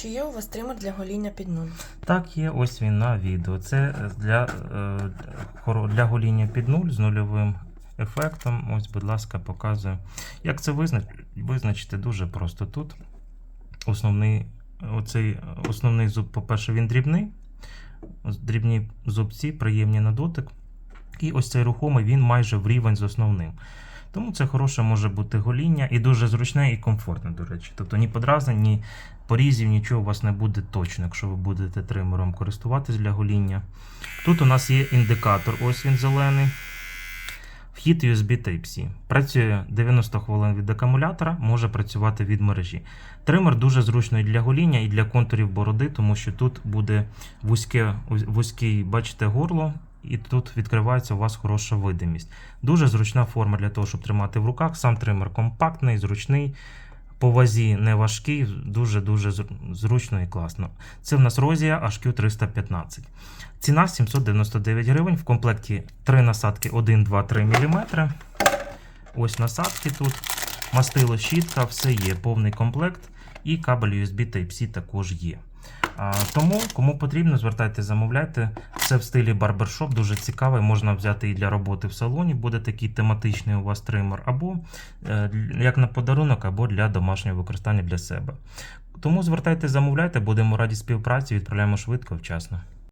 Чи є у вас тример для гоління під нуль? Так, є, ось він на відео. Це е, для, е, для гоління під нуль з нульовим ефектом. Ось, будь ласка, показую. Як це визначити? Дуже просто. Тут основний, оцей е, основний зуб, по-перше, він дрібний. Дрібні зубці, приємні на дотик. І ось цей рухомий він майже в рівень з основним. Тому це хороше може бути гоління і дуже зручне і комфортне, до речі. Тобто ні подразнень, ні порізів, нічого у вас не буде точно, якщо ви будете тримером користуватись для гоління. Тут у нас є індикатор, ось він зелений. Вхід USB Type-C. Працює 90 хвилин від акумулятора, може працювати від мережі. Тример дуже зручний для гоління і для контурів бороди, тому що тут буде вузьке, вузький, бачите, горло, і тут відкривається у вас хороша видимість. Дуже зручна форма для того, щоб тримати в руках. Сам тример компактний, зручний, по вазі не важкий, дуже-дуже зручно і класно. Це в нас Розія HQ315. Ціна 799 гривень. В комплекті 3 насадки 1, 2, 3 мм. Ось насадки тут. Мастило, щітка, все є, повний комплект. І кабель USB Type-C також є. Тому, кому потрібно, звертайте, замовляйте. Це в стилі барбершоп, дуже цікавий. Можна взяти і для роботи в салоні, буде такий тематичний у вас тример, або е, як на подарунок, або для домашнього використання для себе. Тому звертайте, замовляйте, будемо раді співпраці, відправляємо швидко, вчасно.